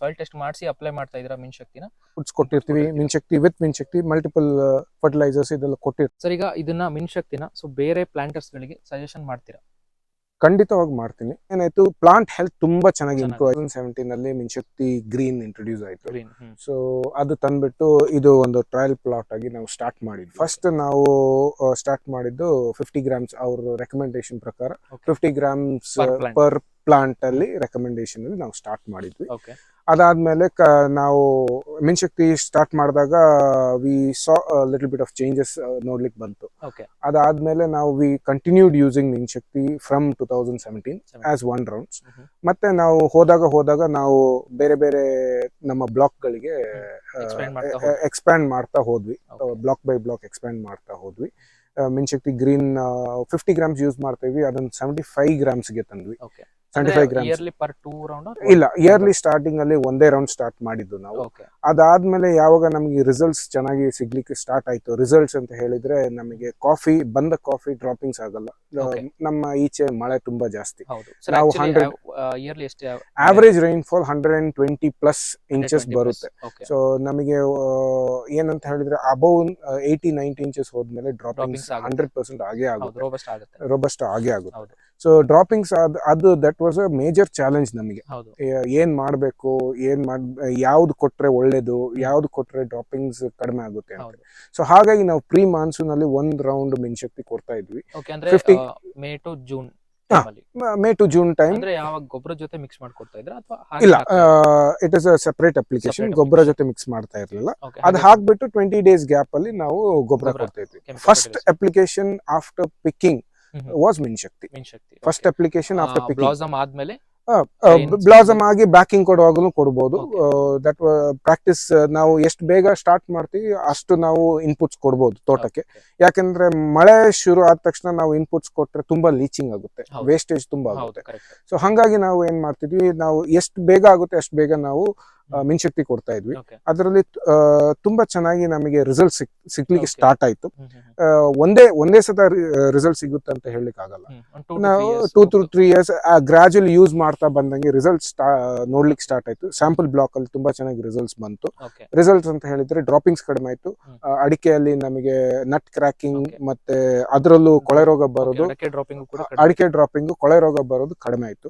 Soil test ಮಾಡಿಸಿ apply ಮಾಡ್ತಾ ಇದ್ದೀರಾ ಮಿನ್ ಶಕ್ತಿನ? ಫುಡ್ಸ್ ಕೊಟ್ಟಿರ್ತೀವಿ ಮಿನ್ Minshakti with Minshakti multiple fertilizers ಇದೆಲ್ಲ ಕೊಟ್ಟಿರ್ತೀವಿ. ಸರ್ ಈಗ ಇದನ್ನ ಮಿನ್ ಶಕ್ತಿನ ಸೊ ಬೇರೆ ಪ್ಲಾಂಟರ್ಸ್ ಗಳಿಗೆ ಸಜೆಷನ್ ಮಾಡ್ತೀರಾ? ಖಂಡಿತವಾಗಿ ಮಾಡ್ತೀನಿ. ಏನಾಯ್ತು ಪ್ಲಾಂಟ್ ಹೆಲ್ತ್ ತುಂಬಾ ಚೆನ್ನಾಗಿ. ಇಂಪ್ರೂವ್ ಆಯ್ತು. ಸೆವೆಂಟೀನ್ ಅಲ್ಲಿ ಮಿನ್ಶಕ್ತಿ ಗ್ರೀನ್ ಇಂಟ್ರೊಡ್ಯೂಸ್ ಆಯ್ತು. ಸೊ ಅದು ತಂದ್ಬಿಟ್ಟು ಇದು ಒಂದು ಟ್ರಯಲ್ ಪ್ಲಾಟ್ ಆಗಿ ನಾವು ಸ್ಟಾರ್ಟ್ ಮಾಡಿದ್ವಿ. ಫಸ್ಟ್ ನಾವು ಸ್ಟಾರ್ಟ್ ಮಾಡಿದ್ದು ಫಿಫ್ಟಿ ಗ್ರಾಮ್ಸ್ ಅವ್ರ ರೆಕಮೆಂಡೇಶನ್ ಪ್ರಕಾರ ಫಿಫ್ಟಿ ಗ್ರಾಮ್ಸ್ ಪರ್ ಪ್ಲಾಂಟ್ ಅಲ್ಲಿ ರೆಕಮೆಂಡೇಶನ್ ಅಲ್ಲಿ ನಾವು ಸ್ಟಾರ್ಟ್ ಮಾಡಿದ್ವಿ. ಓಕೆ ಅದಾದ್ಮೇಲೆ ಕ ನಾವು ಮಿನ್ಶಕ್ತಿ ಸ್ಟಾರ್ಟ್ ಮಾಡಿದಾಗ we saw little bit of changes ನೋಡ್ಲಿಕ್ಕೆ ಬಂತು. ಓಕೆ ಅದಾದ್ಮೇಲೆ ನಾವು we continued using Minshakti from two thousand seventeen as one rounds. ಮತ್ತೆ ನಾವು ಹೋದಾಗ ಹೋದಾಗ ನಾವು ಬೇರೆ ಬೇರೆ ನಮ್ಮ ಬ್ಲಾಕ್ ಗಳಿಗೆ. ಎಕ್ಸ್ಪ್ಯಾಂಡ್ ಮಾಡ್ತಾ ಹೋದ್ವಿ. ಬ್ಲಾಕ್ ಬೈ ಬ್ಲಾಕ್ ಎಕ್ಸ್ಪ್ಯಾಂಡ್ ಮಾಡ್ತಾ ಹೋದ್ವಿ. Minshakti green fifty grams use ಮಾಡ್ತೀವಿ ಅದನ್ನ ಸೆವೆಂಟಿ ಫೈವ್ ಗ್ರಾಮ್ಸ್ಗೆ ತಂದ್ವಿ. ಇಯರ್ಲಿ ಪರ್ ಟೂ ರೌಂಡ್ ಇಲ್ಲ ಇಯರ್ಲಿ ಸ್ಟಾರ್ಟಿಂಗ್ ಅಲ್ಲಿ ಒಂದೇ ರೌಂಡ್ ಸ್ಟಾರ್ಟ್ ಮಾಡಿದ್ದು ನಾವು. ಅದಾದ್ಮೇಲೆ ಯಾವಾಗ ನಮಗೆ ರಿಸಲ್ಟ್ಸ್ ಚೆನ್ನಾಗಿ ಸಿಗ್ಲಿಕ್ಕೆ ಸ್ಟಾರ್ಟ್ ಆಯ್ತು ರಿಸಲ್ಟ್ಸ್ ಅಂತ ಹೇಳಿದ್ರೆ ನಮಗೆ ಕಾಫಿ ಬಂದ ಕಾಫಿ ಡ್ರಾಪಿಂಗ್ಸ್ ಆಗಲ್ಲ. ನಮ್ಮ ಈಚೆ ಮಳೆ ತುಂಬಾ ಜಾಸ್ತಿ. ನಾವು ಹಂಡ್ರೆಡ್ 100 ಇಯರ್ಲಿ ಎಷ್ಟು average rainfall hundred and twenty plus inches ಬರುತ್ತೆ. ಸೊ ನಮಗೆ ಏನಂತ ಹೇಳಿದ್ರೆ ಅಬೌವ್ ಏಯ್ಟಿ ನೈಂಟಿ ಇಂಚಸ್ ಹೋದ್ಮೇಲೆ ಡ್ರಾಪಿಂಗ್ಸ್. ಹಂಡ್ರೆಡ್ ಪರ್ಸೆಂಟ್ ಆಗೇ ಆಗುತ್ತೆ. ರೋಬಸ್ಟ್ ಆಗುತ್ತೆ. ರೋಬಸ್ಟ್ ಆಗೇ ಆಗುತ್ತೆ. ಸೊ ಡ್ರಾಪಿಂಗ್ಸ್ ಅದು that was a major challenge ನಮಗೆ. ಏನ್ ಮಾಡ್ಬೇಕು ಏನ್ ಮಾಡ್ ಯಾವ್ದು ಕೊಟ್ರೆ ಒಳ್ಳೇದು ಯಾವ್ದು ಕೊಟ್ರೆ ಡ್ರಾಪಿಂಗ್ಸ್ ಕಡಿಮೆ ಆಗುತ್ತೆ ಅಂತ. ಸೊ ಹಾಗಾಗಿ ನಾವು ಪ್ರೀ ಮಾನ್ಸೂನ್ ಅಲ್ಲಿ ಒಂದ್ ರೌಂಡ್ ಮಿನ್ಶಕ್ತಿ ಕೊಡ್ತಾ ಇದ್ವಿ. ಓಕೆ ಅಂದ್ರೆ 50 May to June. May to June time ಅಂದ್ರೆ ಯಾವಾಗ ಗೊಬ್ಬರ ಜೊತೆ ಮಿಕ್ಸ್ ಮಾಡ್ಕೊಡ್ತಾ ಇದ್ರ ಅಥವಾ ಇಲ್ಲ it is a separate application Separate ಗೊಬ್ಬರ ಜೊತೆ ಮಿಕ್ಸ್ ಮಾಡ್ತಾ ಇರ್ಲಿಲ್ಲ. ಅದ್ ಹಾಕ್ಬಿಟ್ಟು ಟ್ವೆಂಟಿ ಡೇಸ್ ಗ್ಯಾಪ್ ಅಲ್ಲಿ ನಾವು ಗೊಬ್ಬರ ಗೊಬ್ರ, ಕೊಡ್ತಾ ಇದ್ವಿ. chemical first fertilizer. Application after picking was Min Shakti Min Shakti first application after picking blossom ಆದ್ಮೇಲೆ. ಬ್ಲಾಸಮ್ ಆಗಿ ಬ್ಯಾಕಿಂಗ್ ಕೊಡುವಾಗಲೂ ಕೊಡ್ಬೋದು. ದಟ್ ಪ್ರಾಕ್ಟೀಸ್ ನಾವು ಎಷ್ಟು ಬೇಗ ಸ್ಟಾರ್ಟ್ ಮಾಡ್ತೀವಿ ಅಷ್ಟು ನಾವು ಇನ್ಪುಟ್ಸ್ ಕೊಡ್ಬೋದು ತೋಟಕ್ಕೆ. ಯಾಕಂದ್ರೆ ಮಳೆ ಶುರು ಆದ ತಕ್ಷಣ ನಾವು ಇನ್ಪುಟ್ಸ್ ಕೊಟ್ರೆ ತುಂಬಾ ಲೀಚಿಂಗ್ ಆಗುತ್ತೆ ವೇಸ್ಟೇಜ್ ತುಂಬಾ ಆಗುತ್ತೆ. ಸೊ ಹಂಗಾಗಿ ನಾವು ಏನ್ ಮಾಡ್ತಿದ್ವಿ ನಾವು ಎಷ್ಟು ಬೇಗ ಆಗುತ್ತೆ ಅಷ್ಟು ಬೇಗ ನಾವು. ಮಿನ್ಶಕ್ತಿ ಕೊಡ್ತಾ ಇದ್ವಿ. ಅದರಲ್ಲಿ ತುಂಬಾ ಚೆನ್ನಾಗಿ ನಮಗೆ ರಿಸಲ್ಟ್ ಸಿಗ್ಲಿಕ್ಕೆ ಸ್ಟಾರ್ಟ್ ಆಯ್ತು. ಒಂದೇ ಒಂದೇ ಸತ ರಿಸಲ್ಟ್ ಸಿಗುತ್ತೆ ಅಂತ ಹೇಳಲಿಕ್ಕೆ ಆಗಲ್ಲ. ನಾವು two to three years gradual use ಮಾಡ್ತಾ ಬಂದಂಗೆ ರಿಸಲ್ಟ್ಸ್ ನೋಡ್ಲಿಕ್ಕೆ ಸ್ಟಾರ್ಟ್ ಆಯ್ತು. ಸ್ಯಾಂಪಲ್ ಬ್ಲಾಕ್ ಅಲ್ಲಿ ತುಂಬಾ ಚೆನ್ನಾಗಿ ರಿಸಲ್ಟ್ಸ್ ಬಂತು. ರಿಸಲ್ಟ್ಸ್ ಅಂತ ಹೇಳಿದ್ರೆ ಡ್ರಾಪಿಂಗ್ಸ್ ಕಡಿಮೆ ಆಯ್ತು. ಅಡಿಕೆಯಲ್ಲಿ ನಮಗೆ ನಟ್ ಕ್ರ್ಯಾಕಿಂಗ್ ಮತ್ತೆ ಅದರಲ್ಲೂ ಕೊಳೆ ರೋಗ ಬರೋದು ಅಡಕೆ ಡ್ರಾಪಿಂಗ್ ಕೂಡ ಅಡಿಕೆ ಡ್ರಾಪಿಂಗ್ ಕೊಳೆ ರೋಗ ಬರೋದು ಕಡಿಮೆ ಆಯ್ತು.